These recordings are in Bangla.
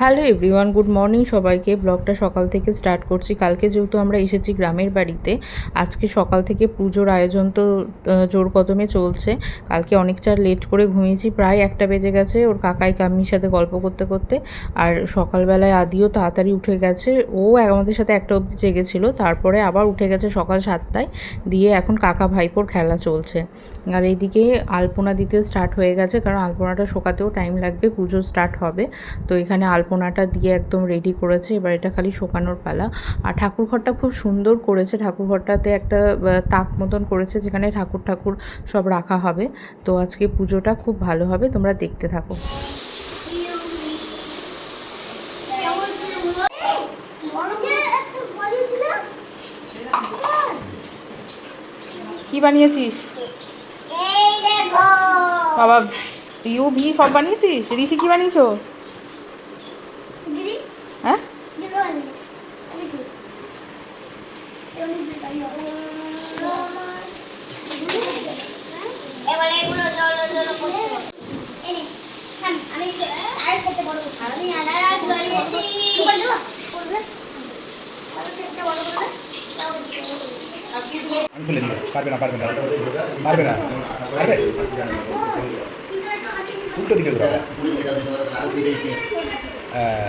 হ্যালো এভরিওয়ান, গুড মর্নিং সবাইকে। ব্লগটা সকাল থেকে স্টার্ট করছি। কালকে যেহেতু আমরা এসেছি গ্রামের বাড়িতে, আজকে সকাল থেকে পুজোর আয়োজন তো জোর কদমে চলছে। কালকে অনেকটা লেট করে ঘুমিয়েছি, প্রায় একটা বেজে গেছে ওর কাকাই কাম্মির সাথে গল্প করতে করতে। আর সকালবেলায় আদিও তাড়াতাড়ি উঠে গেছে। ও আমাদের সাথে একটা অবধি জেগেছিল, তারপরে আবার উঠে গেছে সকাল সাতটায়। দিয়ে এখন কাকা ভাইপোর খেলা চলছে। আর এইদিকে আলপনা দিতে স্টার্ট হয়ে গেছে, কারণ আলপনাটা শোকাতেও টাইম লাগবে, পুজো স্টার্ট হবে। তো এখানে আলপনাটা দিয়ে একদম রেডি করেছে এবার এটা খালি শোকানোর পালা। আর ঠাকুর ঘরটা খুব সুন্দর করেছে ঠাকুর ঘরটাতে একটা তাক মতন করেছে যেখানে ঠাকুর ঠাকুর সব রাখা হবে। তো আজকে পুজোটা খুব ভালো হবে তোমরা দেখতে থাকো। কি বানিয়েছিস? বাবা ইউ ভি সব বানিয়েছিস? ঋষি কি বানিয়েছো হ্যাঁ এবারে এগুলো জল জল করতে হবে। এই নে, থাম, আমি আড়াইশ করতে বড় করছি। আমি আনারস বানিয়েছি। করে দেবো? করবে? আরও একটা বড় করে দে। তাও দিতে হবে। আমি খুলে দিই পারবে না পারবে না পারবে না পারবে উল্টো দিকে ঘোরাবে হ্যাঁ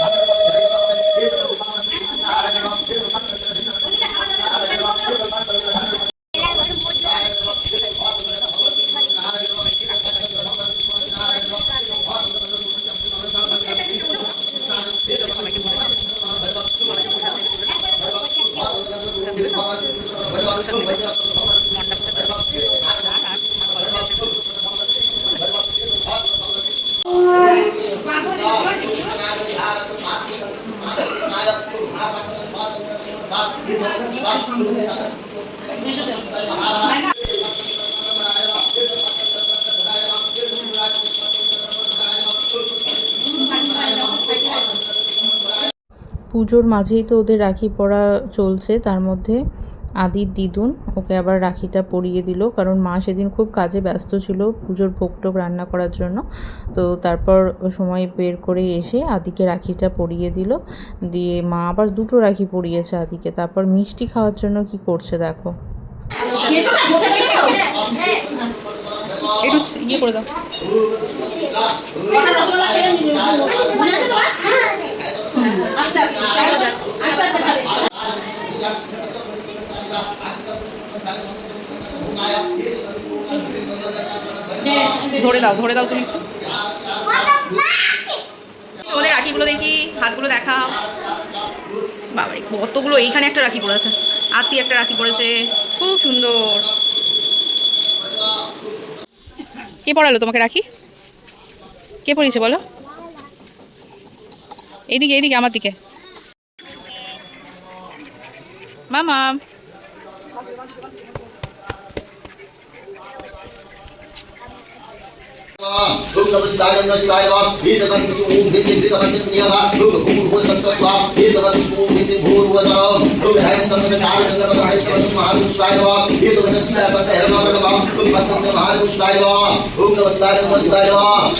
পুজোর মাঝেই তো ওদের রাখি পরা চলছে তার মধ্যে আদির দিদুন ওকে আবার রাখিটা পরিয়ে দিল কারণ মা সেদিন খুব কাজে ব্যস্ত ছিল পুজোর ভোগ টোগ রান্না করার জন্য। তো তারপর সময় বের করে এসে আদিকে রাখিটা পরিয়ে দিল দিয়ে মা আবার দুটো রাখি পরিয়েছে আদিকে। তারপর মিষ্টি খাওয়ার জন্য কি করছে দেখো। একটু ইয়ে করে দাও। ধরে দাও ধরে দাও তুমি। ওদের রাখিগুলো দেখি, হাতগুলো দেখাও। বাবারে, কতগুলো, এইখানে একটা রাখি পড়েছে আতি একটা রাখি পড়েছে, খুব সুন্দর। কে পড়ালো তোমাকে রাখি? কে পড়িয়েছে বলো? এইদিকে এইদিকে, আমার দিকে। মামা। धूप नमस्कार नमस्कार वाम हे नमः किसु ओम हे हे नमः किसु नियमा धूप भूर हो सत्व स्वाम हे नमः किसु ओम हे भूर हो सराम धूप है नमः कार चंद्र पद है नमः महानुष्ठाय वाम हे तो नमः सीधा सत्य है नमः वाम धूप भक्त नमः महानुष्ठाय वाम धूप नमस्कार नमस्कार वाम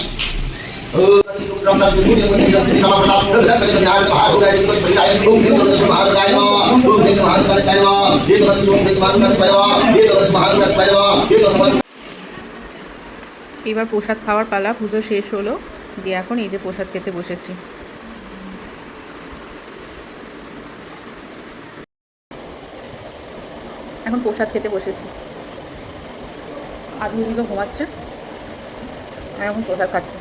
महाराज এবার প্রসাদ খাওয়ার পালা, পুজো শেষ হলো। দিয়ে এখন এই যে প্রসাদ খেতে বসেছি। এখন প্রসাদ খেতে বসেছি। আধ তো ঘুমাচ্ছে। আমি এখন প্রসাদ খাচ্ছি।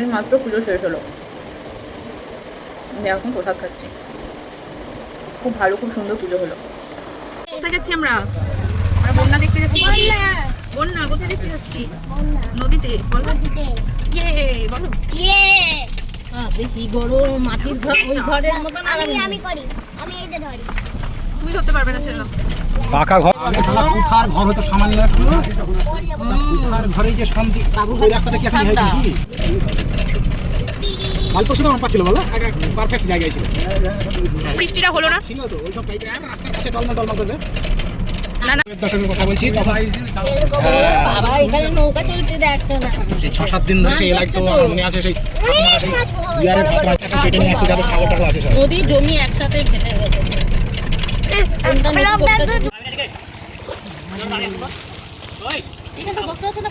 এই মাত্র পুজো শেষ হলো। এখন প্রসাদ খাচ্ছি। খুব ভালো, খুব সুন্দর পুজো হলো। কোথায় যাচ্ছি আমরা? আমরা বন্যা বন্যা। বন্যা কোথায় দেখতে যাচ্ছি? বন্যা নদীতে বলো। নদীতে। ইয়ে বলো। ইয়ে। কি গরম মাটির ঘর ওই ঘরের মতন আর আমি আমি করি। আমি এইটা ধরি। তুমি ধরতে পারবে না ছেলে পাকা ঘর কোঠার ঘর হতো সামান্য একটু। কোঠার ঘরে যে শান্তি ওই রাস্তাটা কি এখন হয়েছে নাকি? অল্প আমার ছিল বলো? পারফেক্ট জায়গায় ছিল। বৃষ্টিটা হলো না? ছিল তো ওই সব টাইপের রাস্তার টলমা টলমা করবে। আমার জমি একসাথে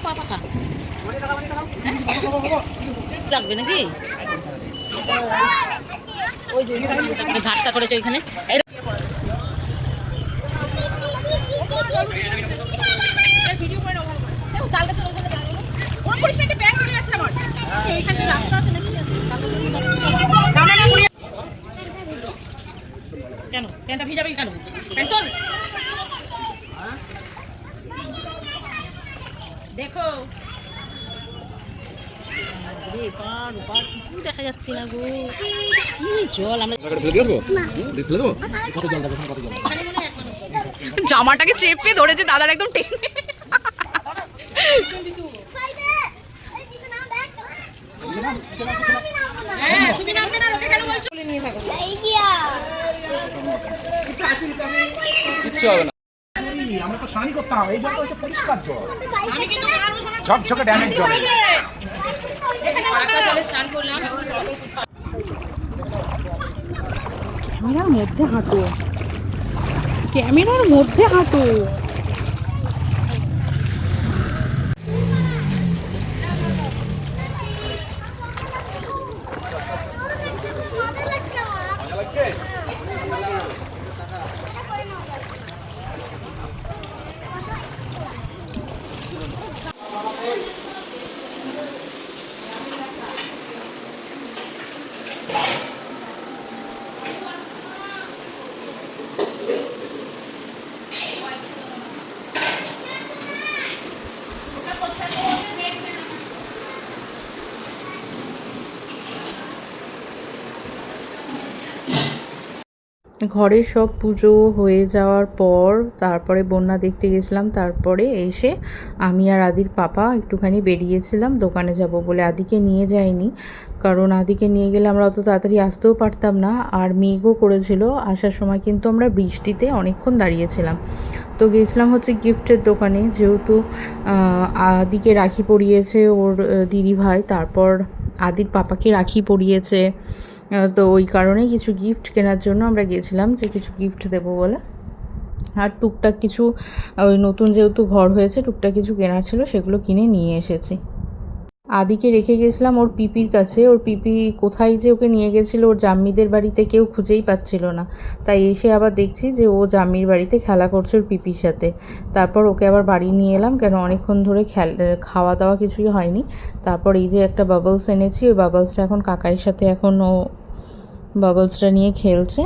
পাকা। লাগবে নাকি? ঘাটটা করেছে ওইখানে। কেন? প্যান্টটা ভিজাবে দেখা যাচ্ছে না গো। জল আমরা। জামাটাকে চেপে ধরেছে দাদার একদম টেনে। হ্যাঁ তুমি নামবে না ওকে কেন বলছো? বলে নিয়ে থাকো এই গিয়া। কিচ্ছু হবে না। আমরা তো স্নানই করতাম এই জল তো পরিষ্কার জল ঝকঝকে ড্যামের জল এখানে পাকা জলে স্নান করলাম ক্যামেরার মধ্যে হাঁটো। ক্যামেরার মধ্যে হাঁটো। ঘরের সব পুজো হয়ে যাওয়ার পর তারপরে বন্যা দেখতে গেছিলাম তারপরে এসে আমি আর আদির পাপা একটুখানি বেরিয়েছিলাম দোকানে যাব বলে আদিকে নিয়ে যাইনি। কারণ আদিকে নিয়ে গেলে আমরা অত তাড়াতাড়ি আসতেও পারতাম না আর মেঘও করেছিল আসার সময় কিন্তু আমরা বৃষ্টিতে অনেকক্ষণ দাঁড়িয়েছিলাম। তো গেছিলাম হচ্ছে গিফটের দোকানে যেহেতু আদিকে রাখি পরিয়েছে ওর আহ, দিদিভাই তারপর আদির পাপাকে রাখি পরিয়েছে। তো ওই কারণেই কিছু গিফট কেনার জন্য আমরা গিয়েছিলাম যে কিছু গিফট দেবো বলে। আর টুকটাক কিছু ওই নতুন যেহেতু ঘর হয়েছে, টুকটাক কিছু কেনার ছিল, সেগুলো কিনে নিয়ে এসেছি। আদিকে রেখে গেছিলাম ওর পিপির কাছে। ওর পিপি কোথায় যে ওকে নিয়ে গেছিল, ওর জাম্মিদের বাড়িতে কেউ খুঁজেই পাচ্ছিল না। তাই এসে আবার দেখছি যে ও জাম্মির বাড়িতে খেলা করছে ওর পিপির সাথে। তারপর ওকে আবার বাড়ি নিয়ে এলাম, কেন অনেকক্ষণ ধরে খাওয়া দাওয়া কিছুই হয়নি। তারপর এই যে একটা বাবলস এনেছি, ওই বাবলসটা এখন কাকাইয়ের সাথে এখন ও বাবলসটা নিয়ে খেলছে।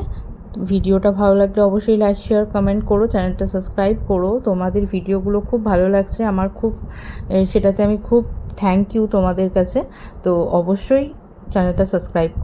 ভিডিওটা ভালো লাগলে অবশ্যই লাইক শেয়ার কমেন্ট করো। চ্যানেলটা সাবস্ক্রাইব করো। তোমাদের ভিডিওগুলো খুব ভালো লাগছে। আমার খুব সেটাতে আমি খুব থ্যাংক ইউ তোমাদের কাছে। তো অবশ্যই চ্যানেলটা সাবস্ক্রাইব করো।